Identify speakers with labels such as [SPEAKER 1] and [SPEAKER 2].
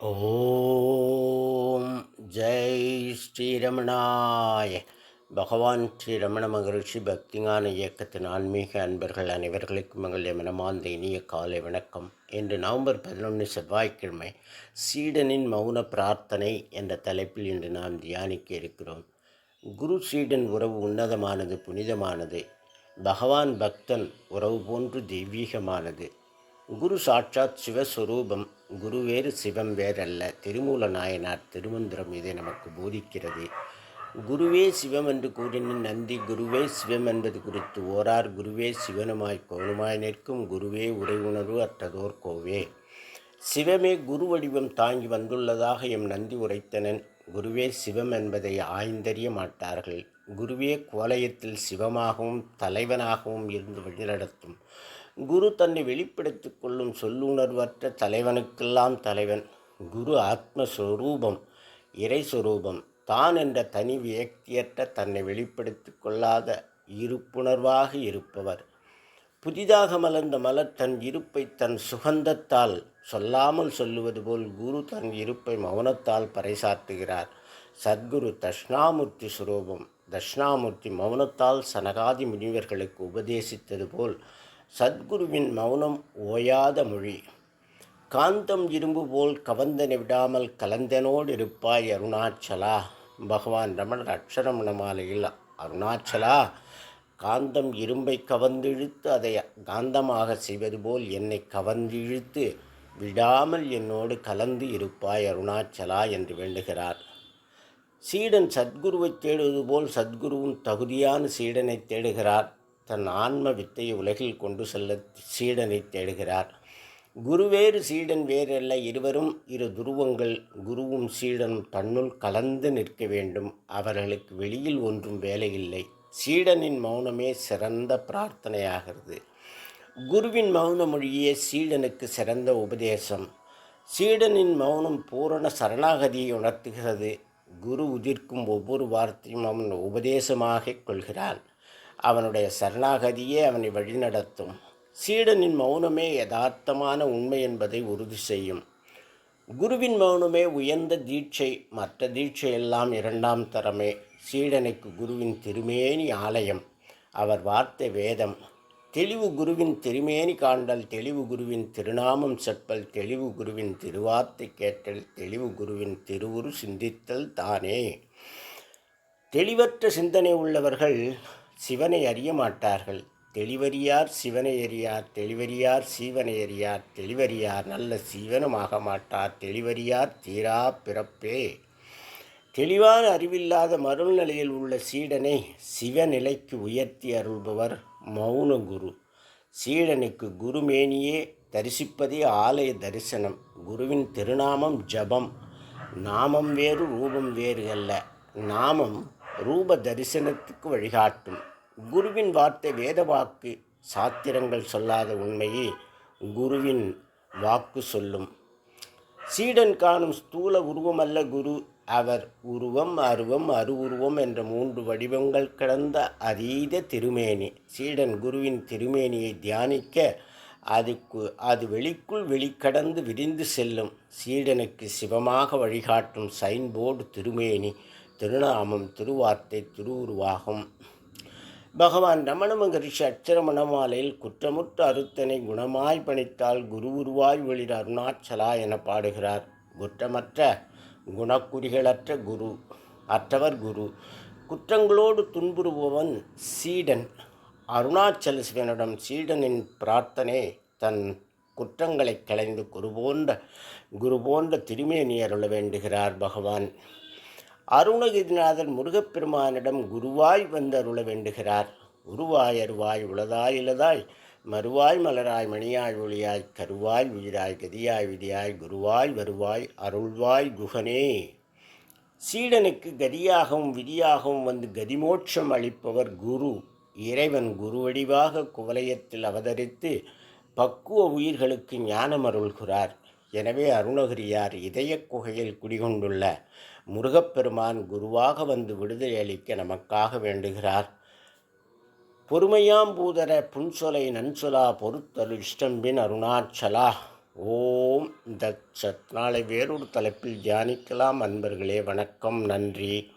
[SPEAKER 1] ஓம் ஜெய் ஸ்ரீரமணாய். பகவான் ஸ்ரீ ரமண மகரிஷி பக்திஞான இயக்கத்தின் ஆன்மீக அன்பர்கள் அனைவர்களுக்கும் எங்களுடைய மனமார்ந்த இனிய காலை வணக்கம். இன்று நவம்பர் பதினொன்று செவ்வாய்க்கிழமை சீடனின் மௌன பிரார்த்தனை என்ற தலைப்பில் இன்று நாம் தியானிக்க இருக்கிறோம். குரு சீடன் உறவு உன்னதமானது புனிதமானது. பகவான் பக்தன் உறவு போன்று தெய்வீகமானது. குரு சாட்சாத் சிவஸ்வரூபம் குரு வேறு சிவம் வேறல்ல. திருமூல நாயனார் திருமந்திரம் இதை நமக்கு போதிக்கிறது. குருவே சிவம் என்று கூறின நந்தி குருவே சிவம் என்பது குறித்து ஓரார் குருவே சிவனுமாய் கோணுமாய் நிற்கும் குருவே உரை உணர்வு அற்றதோர் கோவே. சிவமே குரு வடிவம் தாங்கி வந்துள்ளதாக எம் நந்தி உரைத்தனன். குருவே சிவம் என்பதை ஆய்ந்தறிய மாட்டார்கள். குருவே கோலயத்தில் சிவமாகவும் தலைவனாகவும் இருந்து வழிநடத்தும். குரு தன்னை வெளிப்படுத்திக் கொள்ளும் சொல்லுணர்வற்ற தலைவனுக்கெல்லாம் தலைவன். குரு ஆத்மஸ்வரூபம் இறை தான் என்ற தனி வியக்தியற்ற தன்னை வெளிப்படுத்திக் கொள்ளாத இருப்புணர்வாக இருப்பவர். புதிதாக மலர்ந்த மலர் தன் இருப்பை தன் சுகந்தத்தால் சொல்லாமல் சொல்லுவது போல் குரு தன் இருப்பை மௌனத்தால் பறைசாற்றுகிறார். சத்குரு தட்சிணாமூர்த்தி சுரூபம். தட்சிணாமூர்த்தி மௌனத்தால் சனகாதி முனிவர்களுக்கு உபதேசித்தது போல் சத்குருவின் மௌனம் ஓயாத மொழி. காந்தம் இரும்பு போல் கவந்தனை விடாமல் கலந்தனோடு இருப்பாய் அருணாச்சலா. பகவான் ரமணர் அக்ஷரமண மாலையில் அருணாச்சலா காந்தம் இரும்பை கவர்ந்திழுத்து அதை காந்தமாக செய்வது போல் என்னை கவர்ந்திழுத்து விடாமல் என்னோடு கலந்து இருப்பாய் அருணாச்சலா என்று வேண்டுகிறார். சீடன் சத்குருவை தேடுவது போல் சத்குருவும் தகுதியான சீடனை தேடுகிறார். தன் ஆன்ம வித்தையை உலகில் கொண்டு செல்ல சீடனை தேடுகிறார். குருவேறு சீடன் வேறல்ல இருவரும் இரு துருவங்கள் குருவும் சீடனும் தன்னுள் கலந்து நிற்க வேண்டும். அவர்களுக்கு வெளியில் ஒன்றும் வேலையில்லை. சீடனின் மௌனமே சிறந்த பிரார்த்தனையாகிறது. குருவின் மௌன மொழியே சீடனுக்கு சிறந்த உபதேசம். சீடனின் மௌனம் பூரண சரணாகதியை உணர்த்துகிறது. குரு உதிர்க்கும் ஒவ்வொரு வார்த்தையும் அவன் உபதேசமாக கொள்கிறான். அவனுடைய சரணாகதியே அவனை வழிநடத்தும். சீடனின் மௌனமே யதார்த்தமான உண்மை என்பதை உறுதி செய்யும். குருவின் மௌனமே உயர்ந்த தீட்சை மற்ற தீட்சை எல்லாம் இரண்டாம் தரமே. சீடனுக்கு குருவின் திருமேனி ஆலயம் அவர் வார்த்தை வேதம். தெளிவு குருவின் திருமேனி காண்டல் தெளிவு குருவின் திருநாமம் செப்பல் தெளிவு குருவின் திருவார்த்தை கேட்டல் தெளிவு குருவின் திருவுரு சிந்தித்தல் தானே. தெளிவற்ற சிந்தனை உள்ளவர்கள் சிவனை அறிய மாட்டார்கள். தெளிவறியார் சிவனை அறியார் தெளிவறியார் சீவனை அறியார் தெளிவறியார் நல்ல சீவனமாக மாட்டார். தெளிவறியார் தீரா பிறப்பே. தெளிவான அறிவில்லாத மருள்நிலையில் உள்ள சீடனை சிவநிலைக்கு உயர்த்தி அருள்பவர் மௌன குரு. சீடனுக்கு குருமேனியே தரிசிப்பதே ஆலய தரிசனம். குருவின் திருநாமம் ஜபம். நாமம் வேறு ரூபம் வேறு அல்ல. நாமம் ரூப தரிசனத்துக்கு வழிகாட்டும். குருவின் வார்த்தை வேத வாக்கு சாத்திரங்கள் சொல்லாத உண்மையை. குருவின் வாக்கு சொல்லும். சீடன் காணும் ஸ்தூல உருவமல்ல குரு. அவர் உருவம் அருவம் அருவுருவம் என்ற மூன்று வடிவங்கள் கடந்த அதீத திருமேனி. சீடன் குருவின் திருமேனியை தியானிக்க அதுக்கு அது வெளிக்குள் வெளிக்கடந்து விரிந்து செல்லும். சீடனுக்கு சிவமாக வழிகாட்டும் சைன்போர்டு திருமேனி. திருநாமம் திருவார்த்தை திருவுருவாகும். பகவான் ரமண மகரிஷி அச்சர மணமாலையில் குற்றமுற்ற அறுத்தனை குணமாய் பணித்தால் குரு உருவாய் வெளிர் அருணாச்சலா என பாடுகிறார். குற்றமற்ற குணக்குறிகளற்ற குரு அற்றவர் குரு குற்றங்களோடு துன்புறுபவன் சீடன் அருணாச்சல சிவனிடம் சீடனின் பிரார்த்தனை தன் குற்றங்களை களைந்து குரு போன்ற குரு போன்ற திருமேனி அருள வேண்டுகிறார் பகவான். அருணகிரிநாதர் முருகப்பெருமானிடம் குருவாய் வந்து அருள வேண்டுகிறார். உருவாய் அருவாய் உளதாய் இலதாய் மறுவாய் மலராய் மணியாய் ஒளியாய் கருவாய் உயிராய் கதியாய் விதியாய் குருவாய் வருவாய் அருள்வாய் குகனே. சீடனுக்கு கதியாகவும் விதியாகவும் வந்து கதிமோட்சம் அளிப்பவர் குரு. இறைவன் குருவடிவாக குவலயத்தில் அவதரித்து பக்குவ உயிர்களுக்கு ஞானம் அருள்கிறார் எனவே அருணகிரியார் இதய குகையில் குடிகொண்டுள்ள முருகப்பெருமான் குருவாக வந்து விடுதலை அளிக்க நமக்காக வேண்டுகிறார். பொறுமையாம் பூதர புன்சொலை நன்சொலா பொறுத்தரு இஷ்டம்பின் அருணாச்சலா. ஓம் தத் சத். நாளை வேறொரு தலைப்பில் தியானிக்கலாம் அன்பர்களே. வணக்கம். நன்றி.